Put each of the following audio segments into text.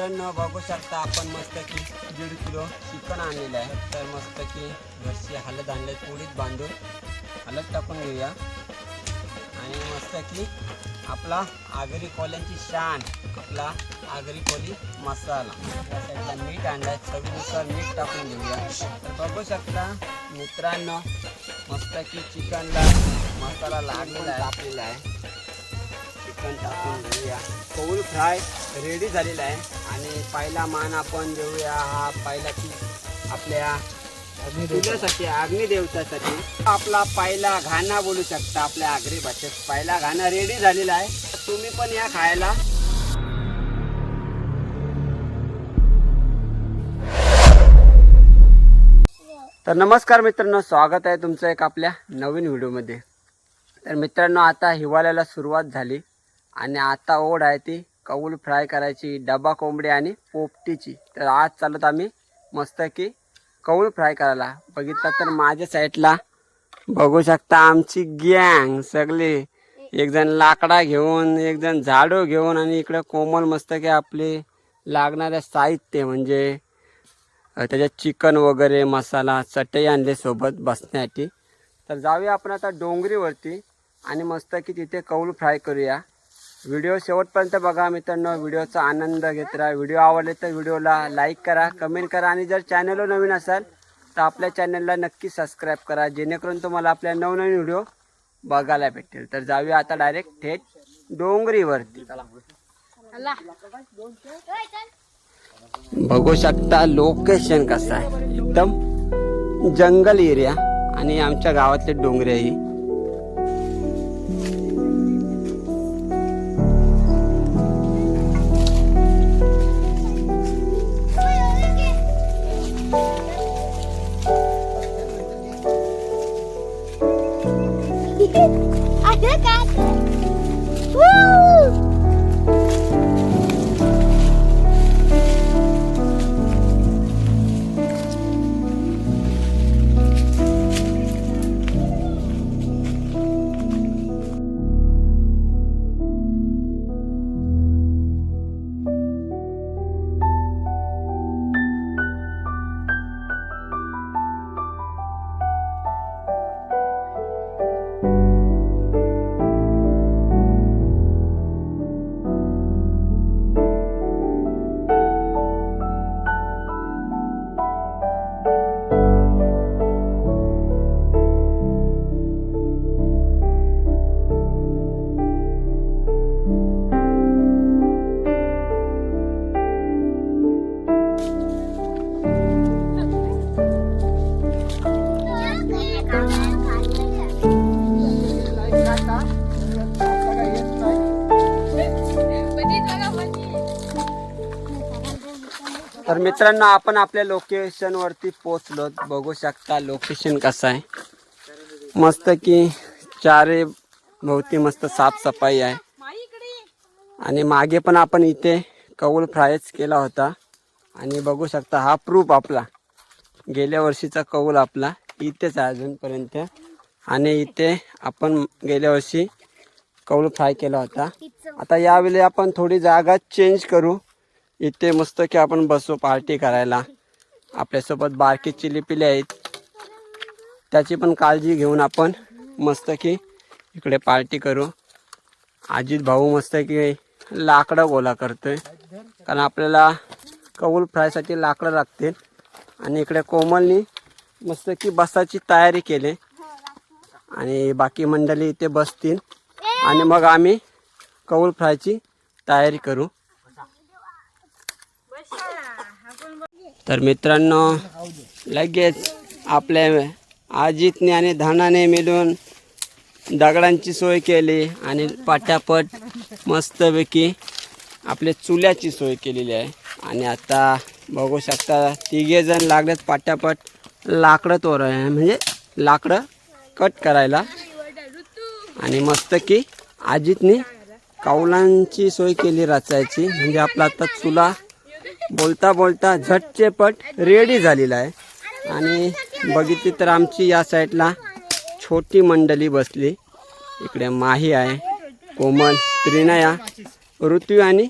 मटण बघू शकता आपण मस्त की दीड किलो चिकन आणलेलं आहे. तर मस्त की घरची हलत आणले पोळीत बांधून हलत टाकून घेऊया. आणि मस्त की आपला आगरी कोल्यांची शान आपला आगरी कोली मसाला. या साईडला मीठ आणलाय चवीनुसार मीठ टाकून घेऊया. तर बघू शकता मित्रांनो मस्त की चिकनला मसाला लागलेला आहे आपलेला आहे. चिकन टाकून घेऊया. कौल फ्राय रेडी झालेला आहे. आणि पहिला मान आपण देऊया हा पहिला की आपल्या तुझ्यासाठी अग्निदेवतासाठी. आपला पहिला घाणा बोलू शकता आपल्या आगरी भाषेत. पहिला घाणा रेडी झालेला आहे. तुम्ही पण या खायला. तर नमस्कार मित्रांनो स्वागत आहे तुमचं एक आपल्या नवीन व्हिडिओमध्ये. तर मित्रांनो आता हिवाळ्याला सुरुवात झाली. आणि आता ओढ आहे ती कौल फ्राय करायची डबा कोंबडी आणि पोपटीची. तर आज चालत आम्ही मस्त की कौल फ्राय करायला. बघितलं तर माझ्या साईडला बघू शकता आमची गँग सगळी. एक जण लाकडा घेऊन एक जण झाडू घेऊन आणि इकडे कोमल मस्त की आपले लागणारे साहित्य म्हणजे त्याच्यात चिकन वगैरे मसाला चटई आणले सोबत बसण्यासाठी. तर जाऊया आपण आता डोंगरीवरती आणि मस्त की तिथे कौल फ्राय करूया. व्हिडिओ शेवटपर्यंत बघा मित्रांनो. व्हिडिओचा आनंद घेत राहा. व्हिडिओ आवडले तर व्हिडिओला लाईक करा कमेंट करा आणि जर चॅनलवर नवीन असाल तर आपल्या चॅनलला नक्की सबस्क्राईब करा. जेणेकरून तुम्हाला आपल्या नवनवीन व्हिडिओ बघायला भेटेल तर जाऊया आता डायरेक्ट थेट डोंगरीवरती. बघू शकता लोकेशन कसं आहे. एकदम जंगल एरिया आणि आमच्या गावातले डोंगरे ही. तर मित्रांनो आपण आपल्या लोकेशन वरती पोचलो बघू शकता लोकेशन कसं आहे. मस्त की चारे भोवती मस्त साफसफाई आहे. आणि मागे पण आपण इथे कौल फ्रायच केला होता. आणि बघू शकता हा प्रूफ आपला. गेल्या वर्षीचा कौल आपला. इथेच आहे अजूनपर्यंत. आणि इथे आपण गेल्या वर्षी कौल फ्राय केला होता. आता यावेळी आपण थोडी जागा चेंज करू. इथे मस्त की आपण बसू पार्टी करायला. आपल्यासोबत बारकी चिली पिले आहेत. त्याची पण काळजी घेऊन आपण मस्त की इकडे पार्टी करू. अजित भाऊ मस्त की लाकडं गोला करतोय. कारण आपल्याला कौल फ्रायसाठी लाकडं लागतील. आणि इकडे कोमलनी मस्त की बसाची तयारी केली. आणि बाकी मंडळी इथे बसतील. आणि मग आम्ही कौल फ्रायची तयारी करू. तर मित्रांनो लगेच आपल्या आजितने आणि धानाने मिळून दगडांची सोय केली आणि पाट्यापट मस्तपैकी आपल्या चुल्याची सोय केलेली आहे. आणि आता बघू शकता तिघेजण लागलेत पाट्यापट लाकडं तोर म्हणजे लाकडं कट करायला. आणि मस्त की आजितने कौलांची सोय केली रचायची. म्हणजे आपला आता चुला बोलता बोलता झटचेपट रेडी झालेला आहे. आणि बघितली तर आमची या साईडला छोटी मंडळी बसली. इकडे माही आहे कोमल त्रिनया ऋतू आणि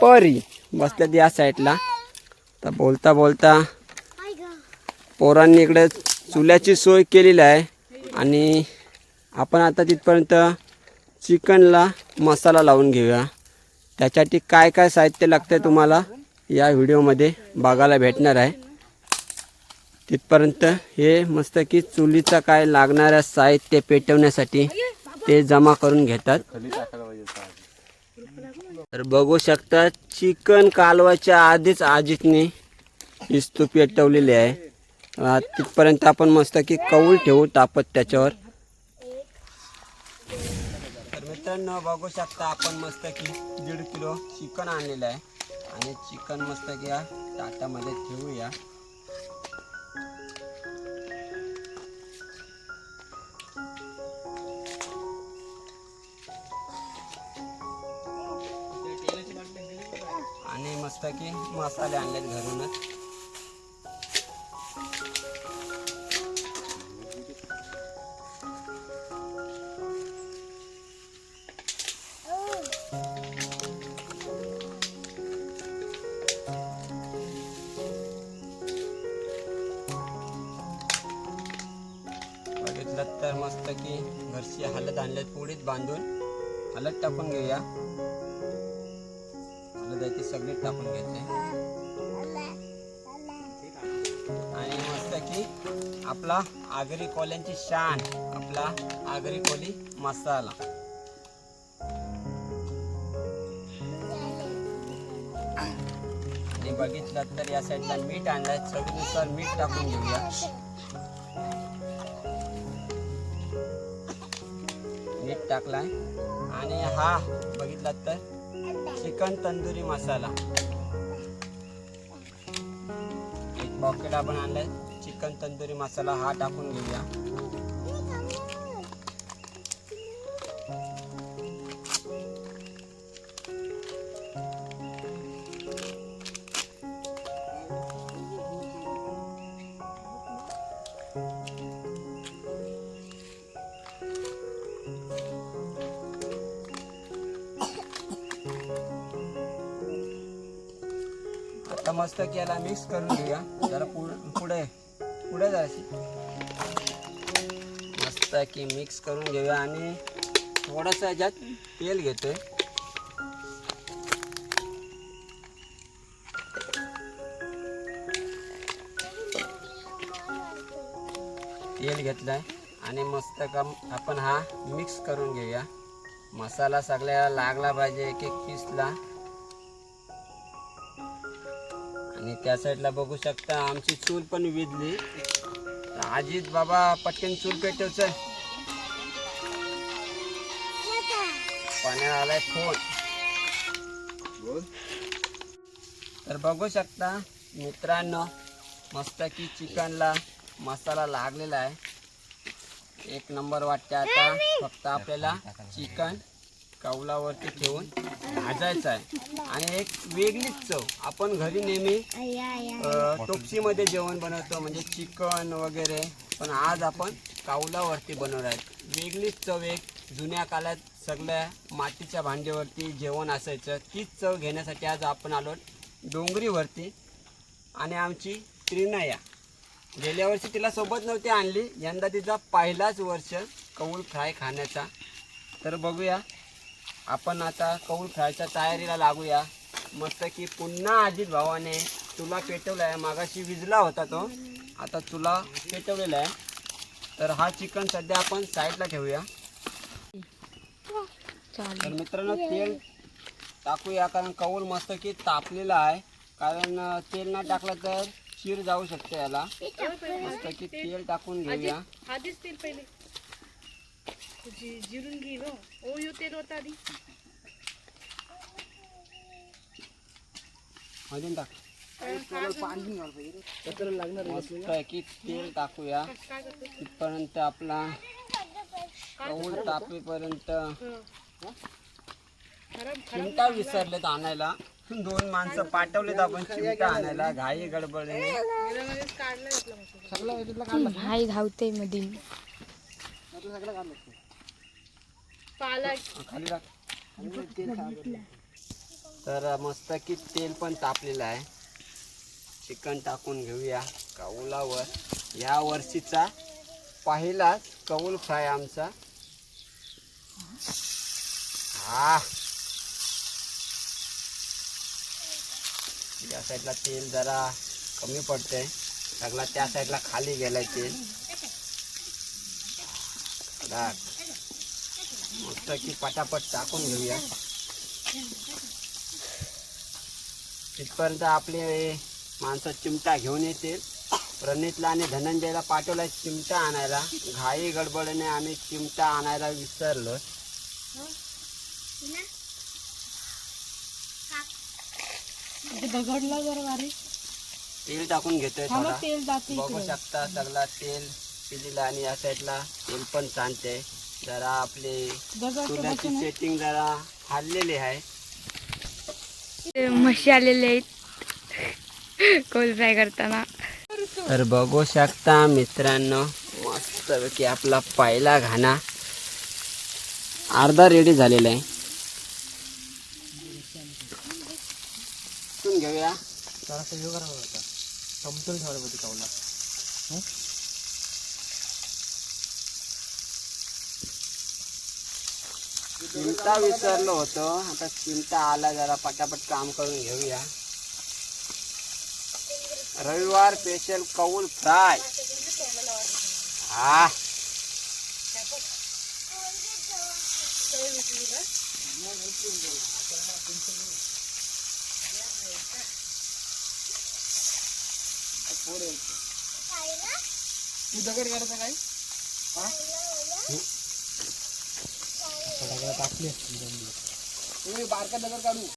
परी बसल्यात या साईडला तर बोलता बोलता पोरांनी इकडे चुल्याची सोय केलेली आहे. आणि आपण आता तिथपर्यंत चिकनला मसाला लावून घेऊया. त्यासाठी काय काय साहित्य लागतं तुम्हाला या व्हिडिओमध्ये बघायला भेटणार आहे. तिथपर्यंत हे मस्त की चुलीचं काय लागणाऱ्या साहित्य पेटवण्यासाठी ते जमा करून घेतात. तर बघू शकता चिकन कालवाच्या आधीच आजीतने इस्तू पेटवलेली आहे. तिथपर्यंत आपण मस्त की कौल ठेवू तापत त्याच्यावर. मित्रांनो बघू शकता आपण मस्त की दीड किलो चिकन आणलेलं आहे. आणि चिकन मस्त की या ताटामध्ये ठेवूया. आणि मस्त की मसाले आणलेत घरूनच. घेऊया. हलत आहे सगळी टाकून घेते आणि मस्त की आपला आगरी कोल्यांची शान आपला आगरी कोली मसाला. आणि बघितलं तर या साईडला मीठ आणलाय. चवीनुसार मीठ टाकून घेऊया. मीठ टाकलाय. आणि हा बघितला तर चिकन तंदुरी मसाला. एक पॉकेट आपण आणलाय. चिकन तंदुरी मसाला हा टाकून घेऊया. मिक्स करून घेऊया जरा पुढे. पुढे जायची मस्त की मिक्स करून घेऊया आणि थोडंसं ह्याच्यात तेल घेतोय. तेल घेतलंय. आणि मस्त का आपण हा मिक्स करून घेऊया. मसाला सगळ्या लागला पाहिजे एक एक पीसला त्या साईडला बघू शकता आमची चूल पण विजली. आजीत बाबा पटकन चूल पेटवच पाण्यात आलाय फोन. तर बघू शकता मित्रांनो मस्त की चिकनला मसाला लागलेला आहे. एक नंबर वाटते आता फक्त आपल्याला चिकन कौलावरती ठेवून भाजायचं आहे. आणि एक वेगळीच चव. आपण घरी नेहमी टोपसीमध्ये टोपशीमध्ये जेवण बनवतो म्हणजे चिकन वगैरे. पण आज आपण कावलावरती बनवणार आहेत वेगळीच चव एक. जुन्या काळात सगळ्या मातीच्या भांड्यावरती जेवण असायचं. तीच चव घेण्यासाठी आज आपण आलो डोंगरीवरती. आणि आमची त्रिनया. गेल्या वर्षी तिला सोबत नव्हती आणली. यंदा तिचा पहिलाच वर्ष कौल फ्राय खाण्याचा. तर बघूया. आपण आता कौल फ्रायच्या तयारीला लागूया. मस्त की पुन्हा अजित भावाने चुला पेटवला आहे मागाशी विजला होता तो. आता चुला पेटवलेला आहे. तर हा चिकन सध्या आपण साईडला ठेवूया. तर मित्रांनो तेल टाकूया कारण कौल मस्त की तापलेला आहे. कारण तेल न टाकलं तर शिर जाऊ शकते याला. मस्त की तेल टाकून घेऊया. आधीच तेल पहिले. जी जिरून घे नो ओ यो तेल होता आधी अजून टाक. मस्त की तेल टाकूया. काय करतो तिथपर्यंत आपला कौल तापेपर्यंत खराब चिमटा विसरलेत आणायला. दोन माणसं पाठवलेत आपण चिमटा आणायला. घाई गडबडीने. याच्यामध्येच काढलं भाई धावते मध्ये पाला खाली टाक तर मस्त की तेल पण तापलेलं आहे. चिकन टाकून घेऊया कौलावर. या वर्षीचा पहिलाच कौल फ्राय आमचा. हा. या साईडला तेल जरा कमी पडतंय. सगळा त्या साईडला खाली गेलाय तेल. डाक. मस्त की पटापट टाकून घेऊया. तिथपर्यंत आपले माणसं चिमटा घेऊन येतील. प्रणितला आणि धनंजयला पाठवला चिमटा आणायला. घाई गडबडीने आम्ही चिमटा आणायला विसरलो. तेल टाकून घेतोय बघू शकता सगळा तेल पिलेला आणि या साईडला तेल पण सांगते जरा आपले चुल्याची सेटिंग जरा हल्लेली आहे. म्हशी आलेले आहेत. कोल फ्राय करताना. तर बघू शकता मित्रांनो मस्तपैकी आपला पहिला घाणा. अर्धा रेडी झालेला आहे. घेऊया. चिमटा विसरलो होतो. आता चिमटा आला जरा पटापट काम करून घेऊया. रविवार स्पेशल कौल फ्राय. हा?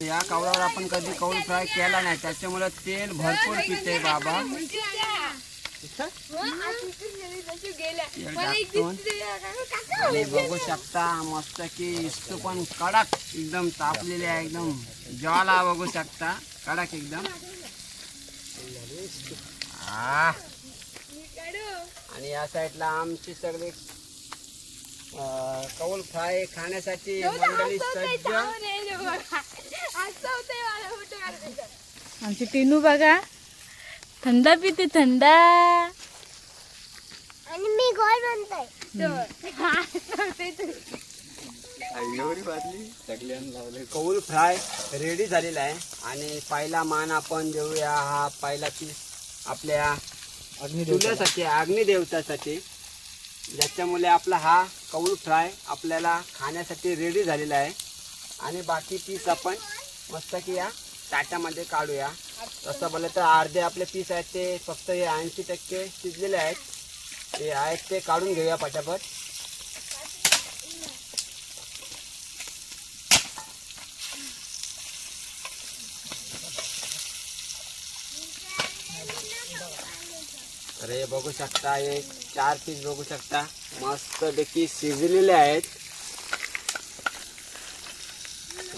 या कौलावर आपण कधी कौल फ्राय केला नाही त्याच्यामुळे तेल भरपूर पिते बाबा. बघू शकता मस्त की इस्तू पण कडक एकदम तापलेले आहे एकदम ज्वाला बघू शकता. कडक एकदम. आ. आणि या साईडला आमची सगळी कौल फ्राय खाण्यासाठी मंडळी सज्ज? आमची टिनू बघा. थंड पिते थंड. आणि मी गोल म्हणतोय कौल फ्राय रेडी झालेला आहे. आणि पहिला मान आपण देऊया हा पहिला पीस आपल्या चुल्यासाठी अग्निदेवतासाठी. ज्याच्यामुळे आपला हा कौल फ्राय आपल्याला खाण्यासाठी रेडी झालेला आहे. आणि बाकी पीस आपण मस्त की या ताटामध्ये काढूया. तसं बोललं तर अर्धे आपले पीस आहेत ते फक्त हे ऐंशी टक्के शिजलेले आहेत. ते आहेत ते काढून घेऊया पटापट. तर हे बघू शकता हे चार पीस बघू शकता. मस्तपैकी शिजलेले आहेत.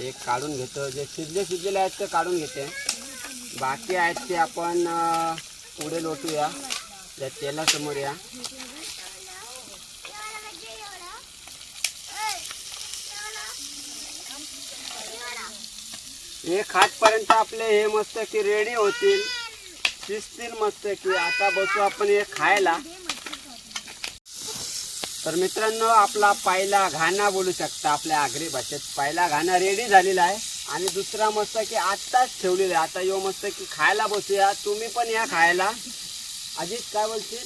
एक काढून घेतो. जे शिजले शिजलेले आहेत ते काढून घेते. बाकी आहेत ते आपण पुढे लोटूया. त्या तेलासमोर या. हे खाटपर्यंत आपले हे मस्त की रेडी होतील. शिजतील मस्त की आता बसू आपण हे खायला. तर मित्रांनो आपला पहिला घाणा बोलू शकता. आपल्या आगरी भाषेत पहिला घाणा रेडी झालेला आहे. आणि दुसरा मस्त की आत्ताच ठेवलेला आहे. आता यो मस्त की खायला बसूया. तुम्ही पण या खायला. अजित काय बोलतील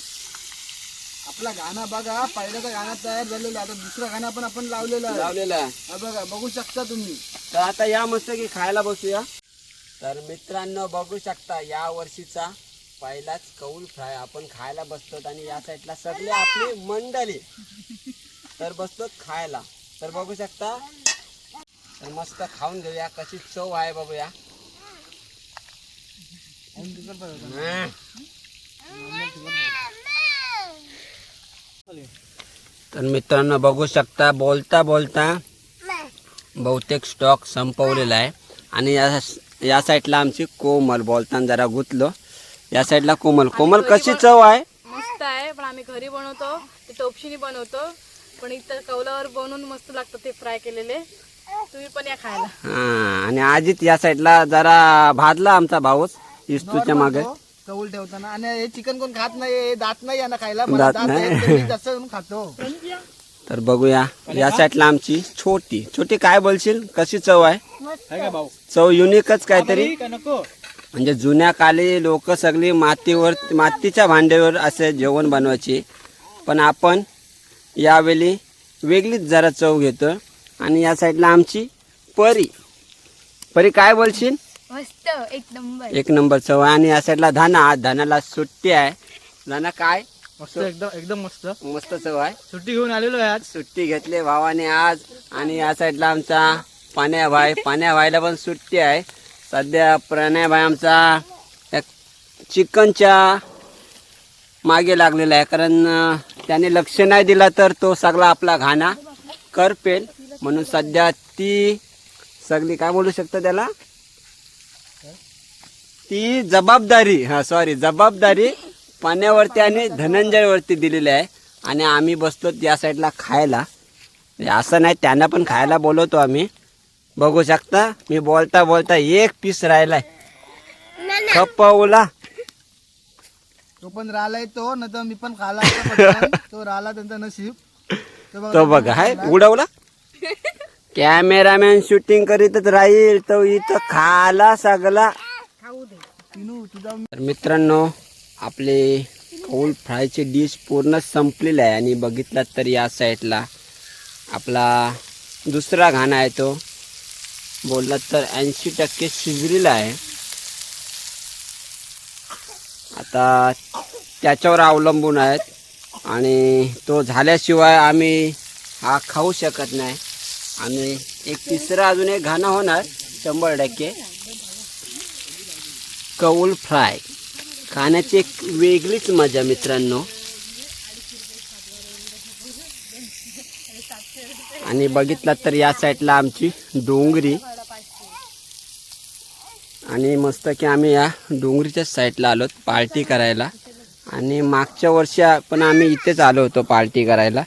आपला गाणं बघा पहिल्याचा गाणं तयार झालेला आहे. आता दुसरा गाणं पण आपण लावलेलं आहे. लावलेला आहे. बघा बघू शकता तुम्ही. तर आता या मस्त की खायला बसूया. तर मित्रांनो बघू शकता या वर्षीचा पहिलाच कौल फ्राय आपण खायला बसतो आणि या साईडला सगळे आपली मंडळी तर बसतो खायला. तर बघू शकता तर मस्त खाऊन घेऊया कशी चव आहे बघूया. तर मित्रांनो बघू शकता बोलता बोलता बहुतेक स्टॉक संपवलेला आहे. आणि या या साईडला आमची कोमल बोलताना जरा गुतलो. या साईडला कोमल. कोमल कशी चव आहे? मस्त आहे पण आम्ही घरी बनवतो. ते टोपशीनी बनवतो. पण इथं कौलावर बनवून मस्त लागतं ते फ्राय केलेले. तुम्ही पण या खायला. हा आणि आजीत या साईडला जरा भाजला आमचा भाऊच इस्तूच्या मागे. कौल ठेवताना. आणि हे चिकन कोण खात नाही हे दात नाही यांना खायला. मला दात दात नाही. आहेत, तर मी जास्त करून खातो. तर बघूया या साईडला आमची छोटी. छोटी काय बोलशील? कशी चव आहे? भाऊ? चव युनिकच काहीतरी. का नको? म्हणजे जुन्या काली लोक सगळी मातीवर मातीच्या भांड्यावर असे जेवण बनवायचे. पण आपण यावेळी वेगळीच जरा चव घेतो. आणि या साईडला आमची परी. परी काय बोलशील? मस्त. एक नंबर. एक नंबर चव आहे. आणि या साईडला धाना. धानाला सुट्टी आहे. धाना काय? मस्त. एकदम एकदम मस्त. मस्त चव आहे. सुट्टी घेऊन आलेलो आहे आज. सुट्टी घेतली भावाने आज आणि या साईडला आमचा पाण्या भाई. पाण्या भाईला पण सुट्टी आहे. सध्या प्रणय भाई आमचा चिकनच्या मागे लागलेला आहे. कारण त्याने लक्ष नाही दिला तर तो सगळा आपला घाणा करपेल. म्हणून सध्या ती सगळी काय बोलू शकतो त्याला? ती जबाबदारी हा सॉरी जबाबदारी पाण्यावरती आणि धनंजयवरती दिलेली आहे. आणि आम्ही बसलो या साईडला खायला. म्हणजे असं नाही त्यांना पण खायला बोलवतो आम्ही. बघू शकता मी बोलता बोलता एक पीस राहिलाय. खपवला तो पण राहिलाय तो न तर मी पण खाला. तो राहिला त्यांचा नशीब. तो बघा हाय उडवला. कॅमेरामॅन शूटिंग करीतच राहील तो इथं खाला तर मित्रांनो आपले कौल फ्रायची डिश पूर्ण संपलेली आहे. आणि बघितलात तर या साईडला आपला दुसरा घाणा आहे तो. बोललात तर ऐंशी टक्के शिजलेला आहे. आता त्याच्यावर अवलंबून आहेत. आणि तो झाल्याशिवाय आम्ही हा खाऊ शकत नाही. आणि एक तिसरा अजून एक घाणा होणार शंभर टक्के. कौल फ्राय. खाण्याची एक वेगळीच मजा मित्रांनो. आणि बघितलात तर या साईडला आमची डोंगरी. आणि मस्त की आम्ही या डोंगरीच्या साईडला आलो पार्टी करायला. आणि मागच्या वर्षी पण आम्ही इथेच आलो होतो पार्टी करायला.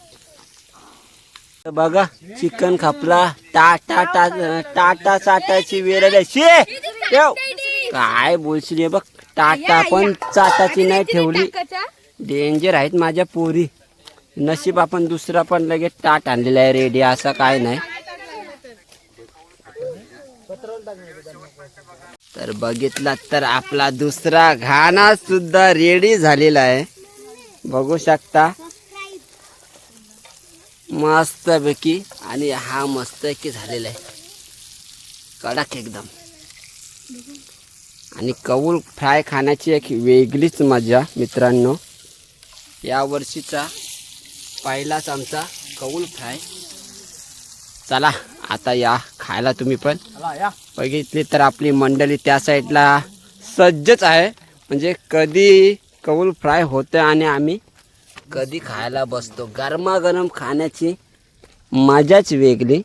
तर बघा चिकन खापला. टाटा टा टाटा साटाची वेळ आली. ठेव. काय बोलशील बघ. टाटा पण चाटाची नाही ठेवली. डेंजर आहेत माझ्या पोरी. नशीब आपण दुसरा पण लगेच टाट आणलेला आहे रेडी असं काय नाही. तर बघितला तर आपला दुसरा घाणा सुद्धा रेडी झालेला आहे. बघू शकता. मस्त पैकी आणि हा मस्त की झालेला आहे. कडक एकदम. आणि कौल फ्राय खाण्याची एक वेगळीच मजा मित्रांनो. या वर्षीचा पहिलाच आमचा कौल फ्राय. चला आता या खायला तुम्ही पण. बघितली तर आपली मंडळी त्या साईडला सज्जच आहे. म्हणजे कधी कौल फ्राय होतं आणि आम्ही कधी खायला बसतो. गरमागरम खाण्याची मजाच वेगळी.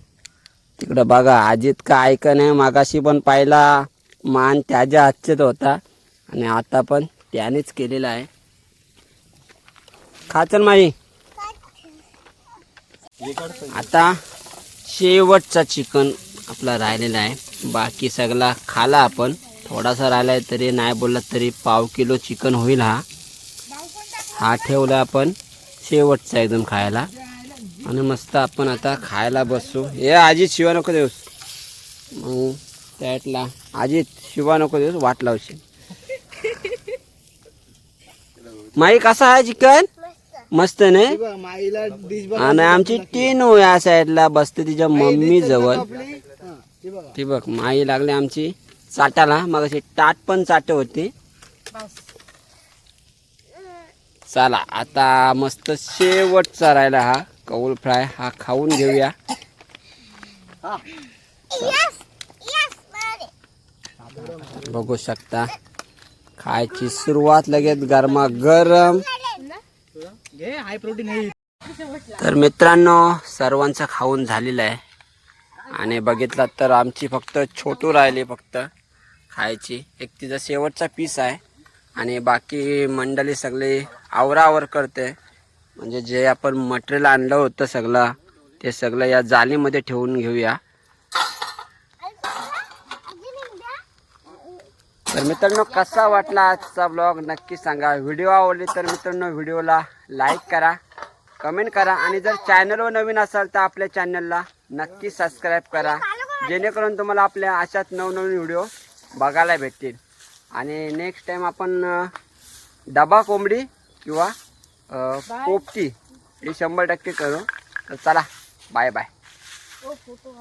तिकडं बघा अजित का ऐक नाही मागाशी पण पाहिला. मान त्याच्या हातचेच होता. आणि आता पण त्यानेच केलेला आहे. खा माई. आता शेवटचा चिकन आपला राहिलेला आहे. बाकी सगळा खाला आपण. थोडासा राहिला आहे तरी नाही बोलला तरी पाव किलो चिकन होईल हा. हा ठेवला आपण शेवटचा एकदम खायला. आणि मस्त आपण आता खायला बसू. हे आजी शिवा नको देऊस. मग त्यातला आजी शिवा नको देऊस वाट लावशील. माई कसा आहे चिकन? मस्त नाही? बघ, माईला डिश बघ आणि आमची टीनू या साईडला बसते तिच्या मम्मी जवळ. ती बघ माई लागली आमची चाटाला. मग अशी टाट पण चाट होती. चला आता मस्त शेवटचा राहिला हा. कौल फ्राय हा खाऊन घेऊया. बघू शकता. खायची सुरुवात लगेच गरमा गरम. तर मित्रांनो सर्वांचं खाऊन झालेलं आहे. आणि बघितलं तर आमची फक्त छोटू राहिली फक्त. खायची. एक तिचा शेवटचा पीस आहे. आणि बाकी मंडळी सगळे आवरावर करते. म्हणजे जे आपण मटेरियल आणलं होतं सगळं ते सगळं या जालीमध्ये ठेवून घेऊया. तर मित्रांनो कसा वाटला आजचा ब्लॉग नक्की सांगा. व्हिडिओ आवडली तर मित्रांनो व्हिडिओला लाईक करा कमेंट करा आणि जर चॅनलवर नवीन असाल तर आपल्या चॅनलला नक्की सबस्क्राईब करा. जेणेकरून तुम्हाला आपल्या अशाच नवनवीन व्हिडिओ बघायला भेटतील. आणि नेक्स्ट टाईम आपण डबा कोंबडी किंवा पोपटी हे शंभर टक्के करू. तर चला बाय बाय फोटो